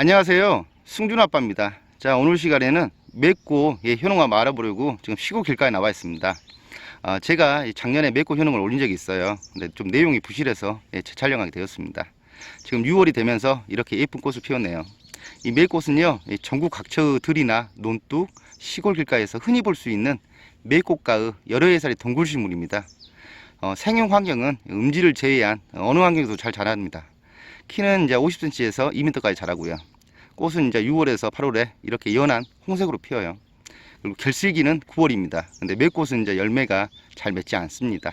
안녕하세요. 승준 아빠입니다. 자, 오늘 시간에는 맵고 예, 효능을 알아보려고 지금 시골 길가에 나와 있습니다. 아, 제가 이 작년에 맵고 효능을 올린 적이 있어요. 근데 좀 내용이 부실해서 예, 재촬영하게 되었습니다. 지금 6월이 되면서 이렇게 예쁜 꽃을 피웠네요. 이 맵꽃은요, 이 전국 각처의 들이나 논둑, 시골 길가에서 흔히 볼 수 있는 맵꽃가의 여러 해살의 동굴식물입니다. 어, 생용 환경은 음지를 제외한 어느 환경에도 잘 자랍니다. 키는 이제 50cm에서 2m까지 자라고요. 꽃은 이제 6월에서 8월에 이렇게 연한 홍색으로 피어요. 그리고 결실기는 9월입니다. 근데 맵꽃은 이제 열매가 잘 맺지 않습니다.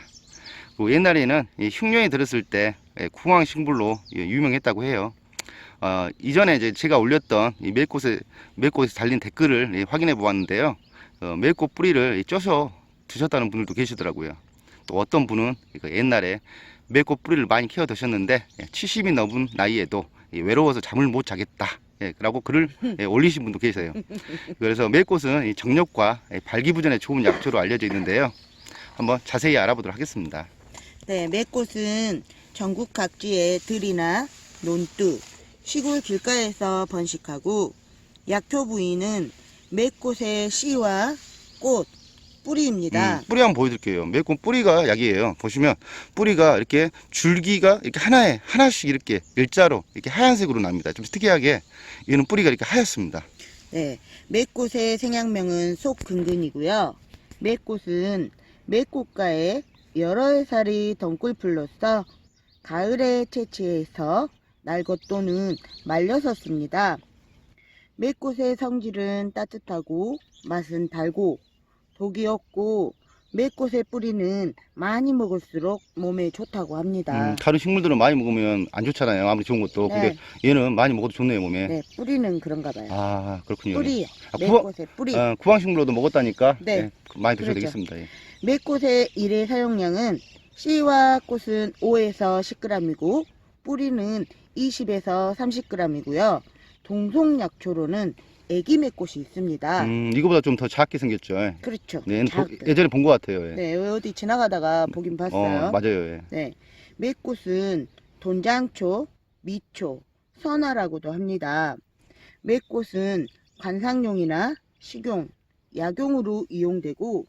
그리고 옛날에는 이 흉년이 들었을 때 예, 궁황식물로 예, 유명했다고 해요. 어, 이전에 이제 제가 올렸던 이 맵꽃에 맵꽃에 달린 댓글을 예, 확인해 보았는데요. 어, 맵꽃 뿌리를 쪄서 드셨다는 분들도 계시더라고요. 또 어떤 분은 그 옛날에 맵꽃 뿌리를 많이 키워 드셨는데 70이 넘은 나이에도 이 외로워서 잠을 못 자겠다. 예, 라고 글을 예, 올리신 분도 계세요. 그래서 맵꽃은 이 정력과 예, 발기부전에 좋은 약초로 알려져 있는데요. 한번 자세히 알아보도록 하겠습니다. 네, 맷꽃은 전국 각지의 들이나 논둑, 시골 길가에서 번식하고 약초 부위는 맷꽃의 씨와 꽃, 뿌리입니다. 음, 뿌리 한번 보여드릴게요. 맵꽃 뿌리가 약이에요. 보시면 뿌리가 이렇게 줄기가 이렇게 하나에 하나씩 이렇게 일자로 이렇게 하얀색으로 납니다. 좀 특이하게 얘는 뿌리가 이렇게 하얗습니다. 네, 맷꽃의 생양명은 속근근이고요. 맷꽃은 맷꽃가에 여러 해살이 덩굴풀로서 가을에 채취해서 날것 또는 말려서 씁니다. 맷꽃의 성질은 따뜻하고 맛은 달고 독이 없고 맷꽃의 뿌리는 많이 먹을수록 몸에 좋다고 합니다. 음, 다른 식물들은 많이 먹으면 안 좋잖아요. 아무리 좋은 것도. 네. 근데 얘는 많이 먹어도 좋네요, 몸에. 네, 뿌리는 그런가 봐요. 아, 그렇군요. 뿌리, 아, 맷꽃의 뿌리. 어, 구황식물로도 먹었다니까 네. 예, 많이 드셔야 그렇죠. 되겠습니다. 예. 맷꽃의 일회 사용량은 씨와 꽃은 5에서 10g이고 뿌리는 20에서 30g이고요. 동송약초로는 애기 맷꽃이 있습니다. 음, 이거보다 좀 더 작게 생겼죠. 예. 그렇죠. 네, 보- 작게. 예전에 본 것 같아요. 예. 네, 어디 지나가다가 보긴 봤어요. 어, 맞아요. 예. 네, 맷꽃은 돈장초, 미초, 선화라고도 합니다. 맷꽃은 관상용이나 식용, 약용으로 이용되고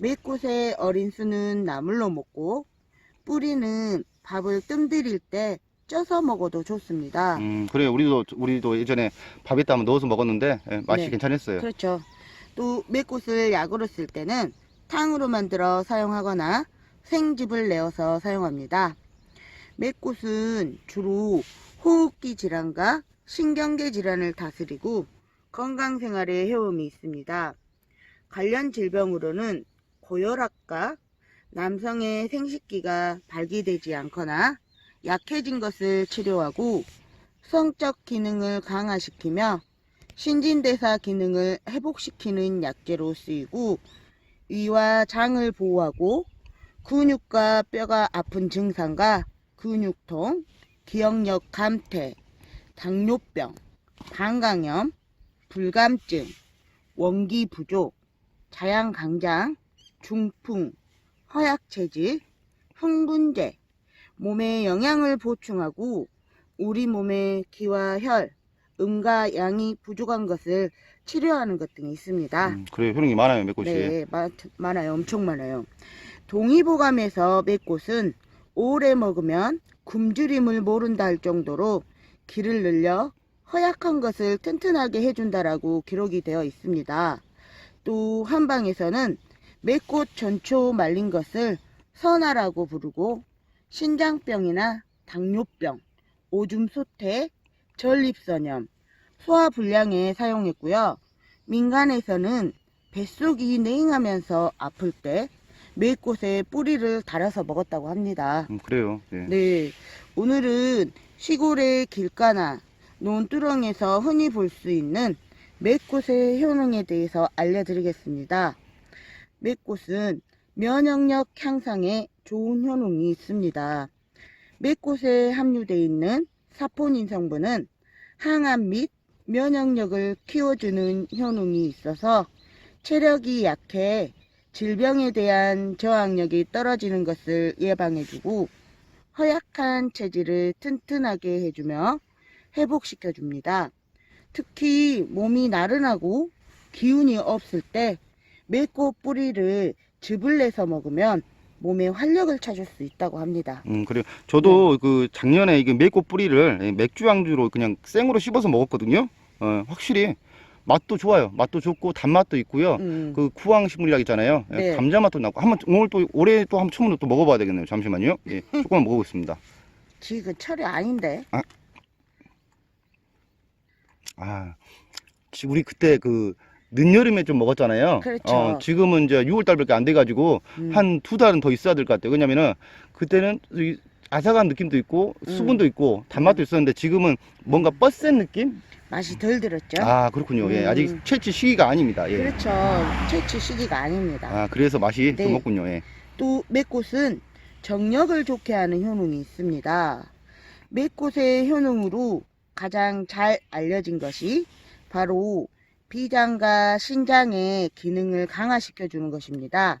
맷꽃의 어린 수는 나물로 먹고 뿌리는 밥을 뜸들일 때 쪄서 먹어도 좋습니다. 음, 그래요. 우리도 우리도 예전에 밥에다 한번 넣어서 먹었는데 예, 맛이 네. 괜찮았어요. 그렇죠. 또 맷꽃을 약으로 쓸 때는 탕으로 만들어 사용하거나 생즙을 내어서 사용합니다. 맷꽃은 주로 호흡기 질환과 신경계 질환을 다스리고 건강 생활에 해움이 있습니다. 관련 질병으로는 고혈압과 남성의 생식기가 발기되지 않거나 약해진 것을 치료하고 성적 기능을 강화시키며 신진대사 기능을 회복시키는 약재로 쓰이고 위와 장을 보호하고 근육과 뼈가 아픈 증상과 근육통, 기억력 감퇴, 당뇨병, 방광염, 불감증, 원기 부족, 자양강장, 중풍, 허약체질, 흥분제, 몸에 영양을 보충하고 우리 몸의 기와 혈, 음과 양이 부족한 것을 치료하는 것 등이 있습니다. 음, 그래요. 효능이 많아요, 맵꽃이. 네, 많, 많아요. 엄청 많아요. 동의보감에서 맷꽃은 오래 먹으면 굶주림을 모른다 할 정도로 기를 늘려 허약한 것을 튼튼하게 해준다라고 기록이 되어 있습니다. 또 한방에서는 맷꽃 전초 말린 것을 선화라고 부르고 신장병이나 당뇨병, 오줌 소태, 전립선염, 소화불량에 사용했고요. 민간에서는 뱃속이 냉하면서 아플 때 맷꽃에 뿌리를 달아서 먹었다고 합니다. 음, 그래요. 예. 네, 오늘은 시골의 길가나 논두렁에서 흔히 볼 수 있는 맷꽃의 효능에 대해서 알려드리겠습니다. 맷꽃은 면역력 향상에 좋은 효능이 있습니다. 맷꽃에 함유되어 있는 사포닌 성분은 항암 및 면역력을 키워주는 효능이 있어서 체력이 약해 질병에 대한 저항력이 떨어지는 것을 예방해주고 허약한 체질을 튼튼하게 해주며 회복시켜줍니다. 특히 몸이 나른하고 기운이 없을 때 맵고 뿌리를 즙을 내서 먹으면 몸에 활력을 찾을 수 있다고 합니다. 음, 그래요. 저도 네. 그 작년에 이게 맵고 뿌리를 예, 맥주 양주로 그냥 생으로 씹어서 먹었거든요. 어, 확실히 맛도 좋아요. 맛도 좋고 단맛도 있고요. 음, 그 구황 식물이라고 있잖아요. 예, 네. 감자 맛도 나고 한번 오늘 또 올해 또 한번 처음으로 또 먹어봐야 되겠네요. 잠시만요. 예, 조금만 먹어보겠습니다. 지금 철이 아닌데. 아, 지- 우리 그때 그 늦여름에 좀 먹었잖아요. 그렇죠. 어, 지금은 이제 6월 달밖에 안 돼가지고 음, 한 두 달은 더 있어야 될 것 같아요. 왜냐면은 그때는 이 아삭한 느낌도 있고 음. 수분도 있고 단맛도 있었는데 지금은 뭔가 뻗센 느낌? 맛이 덜 들었죠. 아 그렇군요. 예, 음. 아직 채취 시기가 아닙니다. 예. 그렇죠. 채취 시기가 아닙니다. 아 그래서 맛이 네. 좀 없군요. 예. 또 맷꽃은 정력을 좋게 하는 효능이 있습니다. 맷꽃의 효능으로 가장 잘 알려진 것이 바로 비장과 신장의 기능을 강화시켜 주는 것입니다.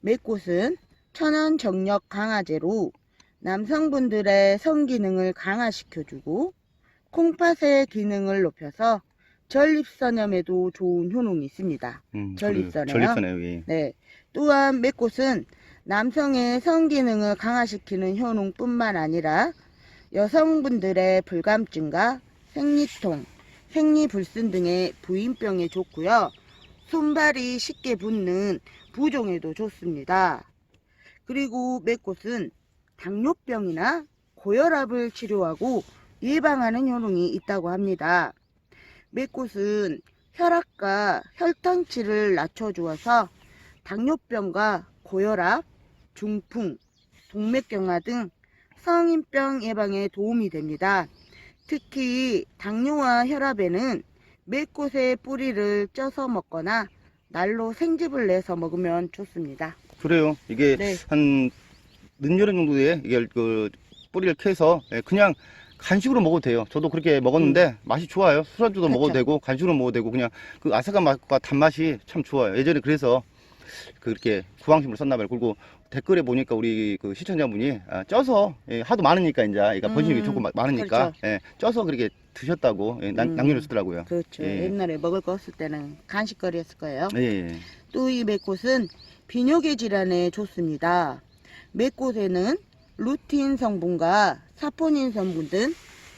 맷꽃은 천연 정력 강화제로 남성분들의 성기능을 강화시켜 주고 콩팥의 기능을 높여서 전립선염에도 좋은 효능이 있습니다. 음? 그래요. 전립선에요. 예. 네. 또한 맷꽃은 남성의 성기능을 강화시키는 효능뿐만 아니라 여성분들의 불감증과 생리통, 생리불순 등의 부인병에 좋고요. 손발이 쉽게 붓는 부종에도 좋습니다. 그리고 맷꽃은 당뇨병이나 고혈압을 치료하고 예방하는 효능이 있다고 합니다. 맷꽃은 혈압과 혈당치를 낮춰주어서 당뇨병과 고혈압, 중풍, 동맥경화 등 성인병 예방에 도움이 됩니다. 특히 당뇨와 혈압에는 맷꽃의 뿌리를 쪄서 먹거나 날로 생즙을 내서 먹으면 좋습니다. 그래요. 이게 네. 한 늦여름 정도에 이게 그 뿌리를 캐서 예, 그냥 간식으로 먹어도 돼요. 저도 그렇게 먹었는데 맛이 좋아요. 술안주도 음. 그쵸. 먹어도 되고 간식으로 먹어도 되고 그냥 그 아삭한 맛과 단맛이 참 좋아요. 예전에 그래서 그렇게 구황식물 썼나 봐요. 그리고 댓글에 보니까 우리 그 시청자분이 아, 쪄서 예, 하도 많으니까 이제 그러니까 번식이 음, 조금 마- 많으니까 예, 쪄서 그렇게 드셨다고 예, 남- 음. 남겨주시더라고요. 그렇죠. 예. 옛날에 먹을 거 없을 때는 간식거리였을 거예요. 예, 예. 또이 맷꽃은 비뇨기 질환에 좋습니다. 맷꽃에는 루틴 성분과 사포닌 성분 등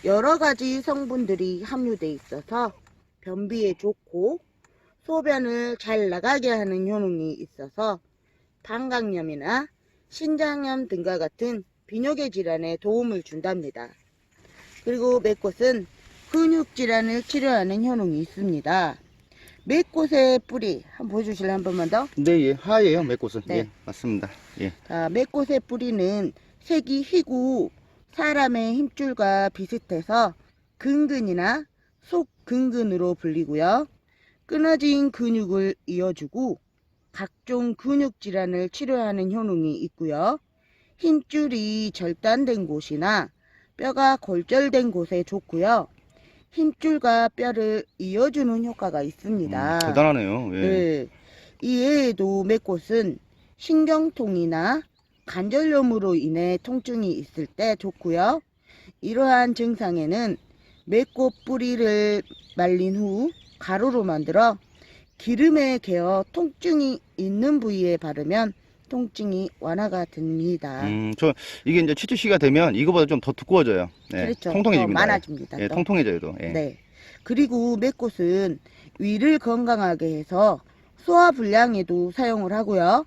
여러 가지 성분들이 함유돼 있어서 변비에 좋고 소변을 잘 나가게 하는 효능이 있어서 방광염이나 신장염 등과 같은 비뇨기 질환에 도움을 준답니다. 그리고 맷꽃은 근육 질환을 치료하는 효능이 있습니다. 맷꽃의 뿌리 한번 보여주실래요 한 번만 더? 네, 예. 하얘요, 맥꽃은. 네. 예, 맞습니다. 예. 자, 맷꽃의 뿌리는 색이 희고 사람의 힘줄과 비슷해서 근근이나 속근근으로 불리고요. 끊어진 근육을 이어주고 각종 근육 질환을 치료하는 효능이 있고요. 힘줄이 절단된 곳이나 뼈가 골절된 곳에 좋고요. 힘줄과 뼈를 이어주는 효과가 있습니다. 음, 대단하네요. 예. 네. 이 외에도 맷꽃은 신경통이나 관절염으로 인해 통증이 있을 때 좋고요. 이러한 증상에는 맷꽃 뿌리를 말린 후 가루로 만들어 기름에 개어 통증이 있는 부위에 바르면 통증이 완화가 됩니다. 음, 저 이게 이제 채취 시기가 되면 이거보다 좀 더 두꺼워져요. 네, 그렇죠. 통통해집니다. 더 많아집니다. 예, 또. 통통해져요, 또. 예. 네. 그리고 맷꽃은 위를 건강하게 해서 소화 불량에도 사용을 하고요.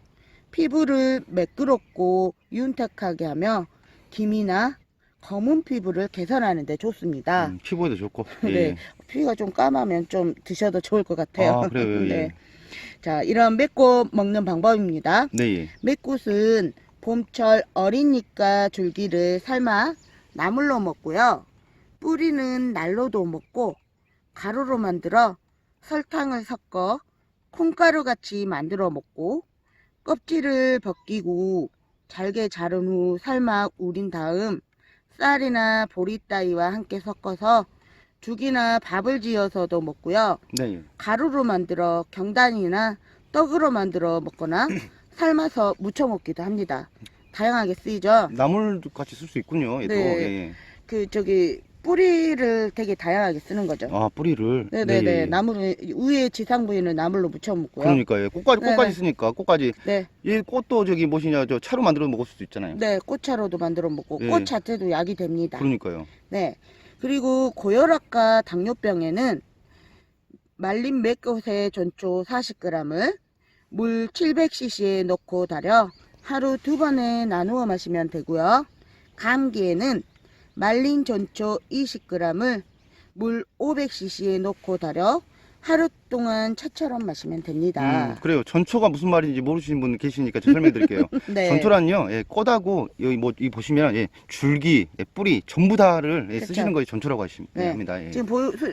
피부를 매끄럽고 윤택하게 하며 기미나 검은 피부를 개선하는 데 좋습니다. 음, 피부에도 좋고. 예. 네. 피부가 좀 까마면 좀 드셔도 좋을 것 같아요. 아, 그래요. 예. 네. 자, 이런 맷꽃 먹는 방법입니다. 네, 예. 맷꽃은 봄철 어린 잎과 줄기를 삶아 나물로 먹고요. 뿌리는 날로도 먹고 가루로 만들어 설탕을 섞어 콩가루 같이 만들어 먹고 껍질을 벗기고 잘게 자른 후 삶아 우린 다음 쌀이나 보리 따위와 함께 섞어서 죽이나 밥을 지어서도 먹고요. 네, 예. 가루로 만들어 경단이나 떡으로 만들어 먹거나 삶아서 무쳐 먹기도 합니다. 다양하게 쓰이죠. 나물 같이 쓸 수 있군요. 얘도. 네. 예, 예. 그 저기 뿌리를 되게 다양하게 쓰는 거죠. 아 뿌리를. 네네네. 네, 예. 나무를 위에 지상 부위는 나물로 무쳐 먹고요. 그러니까요. 꽃까지 꽃까지 네네. 쓰니까 꽃까지 네, 이 꽃도 저기 뭐시냐 저 차로 만들어 먹을 수도 있잖아요. 네, 꽃차로도 만들어 먹고 네. 꽃 자체도 약이 됩니다. 그러니까요. 네. 그리고 고혈압과 당뇨병에는 말린 맥것의 전초 40g을 물 700cc에 넣고 달여 하루 두 번에 나누어 마시면 되고요. 감기에는 말린 전초 20g을 물 500cc에 넣고 달여 하루 동안 차처럼 마시면 됩니다. 음, 그래요. 전초가 무슨 말인지 모르시는 분 계시니까 제가 설명해 드릴게요. 네. 전초란요, 예, 꽃하고 여기 뭐 이 보시면 예, 줄기, 예, 뿌리 전부 다를 예. 쓰시는 것이 전초라고 하시- 네. 예. 지금 보, 수-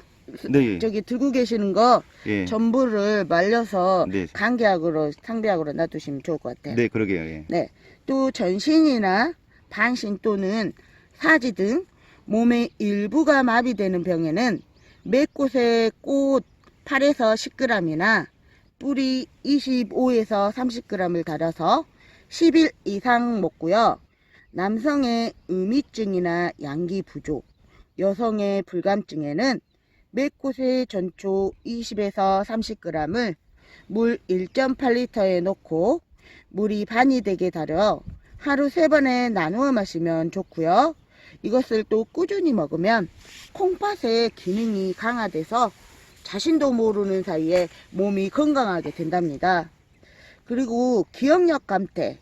네, 예. 저기 들고 계시는 거 예. 전부를 말려서 네. 감기약으로 상비약으로 놔두시면 좋을 것 같아요. 네, 그러게요. 예. 또 전신이나 반신 또는 사지 등 몸의 일부가 마비되는 병에는 맥꽃의 꽃 8에서 10g이나 뿌리 25에서 30g을 달여서 10일 이상 먹고요. 남성의 음이증이나 양기 부족, 여성의 불감증에는 맥꽃의 전초 20에서 30g을 물 1.8리터에 넣고 물이 반이 되게 달여 하루 세 번에 나누어 마시면 좋고요. 이것을 또 꾸준히 먹으면 콩팥의 기능이 강화돼서 자신도 모르는 사이에 몸이 건강하게 된답니다. 그리고 기억력 감퇴.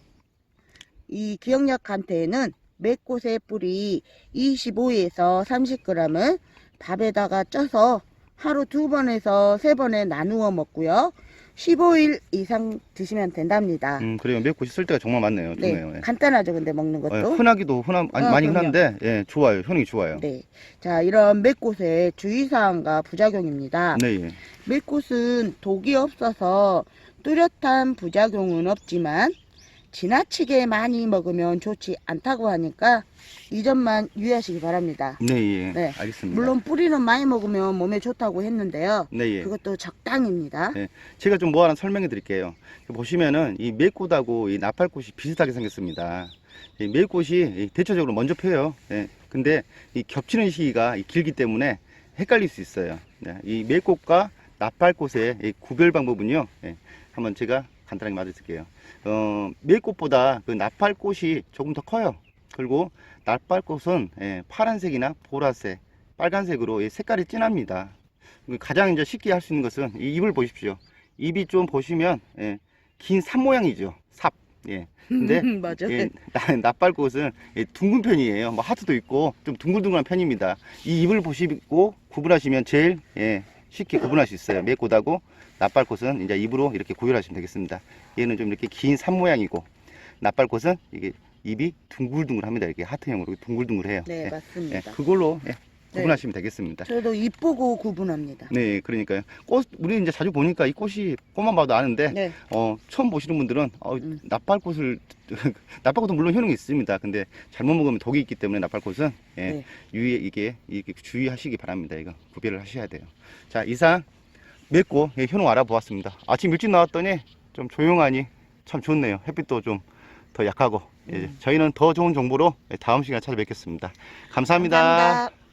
이 기억력 감퇴에는 맥꽃의 뿌리 25에서 30g을 밥에다가 쪄서 하루 두 번에서 세 번에 나누어 먹고요. 15일 이상 드시면 된답니다. 음, 그래요. 맥꽃이 쓸 때가 정말 많네요. 네, 좋네요. 예. 간단하죠, 근데 먹는 예, 것도. 흔하기도 흔한 아니, 어, 많이 그럼요. 흔한데 예, 좋아요. 효능이 좋아요. 네. 자, 이런 맥꽃의 주의사항과 부작용입니다. 네, 예. 맥꽃은 독이 없어서 뚜렷한 부작용은 없지만 지나치게 많이 먹으면 좋지 않다고 하니까 이 점만 유의하시기 바랍니다. 네, 예. 네. 알겠습니다. 물론 뿌리는 많이 먹으면 몸에 좋다고 했는데요. 네, 예. 그것도 적당입니다. 네. 제가 좀 뭐 하나 설명해 드릴게요. 보시면은 이 맥꽃하고 이 나팔꽃이 비슷하게 생겼습니다. 이 맥꽃이 이 대체적으로 먼저 펴요. 예. 근데 이 겹치는 시기가 이 길기 때문에 헷갈릴 수 있어요. 네. 이 맥꽃과 나팔꽃의 이 구별 방법은요. 예. 한번 제가 간단하게 말해드릴게요. 어, 맥꽃보다 그 나팔꽃이 조금 더 커요. 그리고 나팔꽃은 예, 파란색이나 보라색, 빨간색으로 이 색깔이 진합니다. 그 가장 이제 쉽게 할 수 있는 것은 이 잎을 보십시오. 잎이 좀 보시면 예, 긴삽 모양이죠. 삽. 예. 근데 맞아. 예, 나, 나팔꽃은 예, 둥근 편이에요. 뭐 하트도 있고 좀 둥글둥글한 편입니다. 이 잎을 보시고 구분하시면 제일 예, 쉽게 구분할 수 있어요. 맥꽃하고 나팔꽃은 이제 잎으로 이렇게 구별하시면 되겠습니다. 얘는 좀 이렇게 긴삽 모양이고 나팔꽃은 이게 잎이 둥글둥글합니다. 이렇게 하트형으로 둥글둥글해요. 네, 예, 맞습니다. 예, 그걸로 예, 구분하시면 되겠습니다. 저도 입 보고 구분합니다. 네, 그러니까요. 꽃, 우리 이제 자주 보니까 이 꽃이 꽃만 봐도 아는데, 네. 어, 처음 보시는 분들은, 어, 음. 나팔꽃을, 나팔꽃은 물론 효능이 있습니다. 근데 잘못 먹으면 독이 있기 때문에 나팔꽃은, 예, 네. 유의, 이게, 이게 주의하시기 바랍니다. 이거 구별을 하셔야 돼요. 자, 이상 맺고 예, 효능 알아보았습니다. 아침 일찍 나왔더니 좀 조용하니 참 좋네요. 햇빛도 좀 더 약하고, 예, 음. 저희는 더 좋은 정보로 다음 시간에 찾아뵙겠습니다 감사합니다. 감사합니다.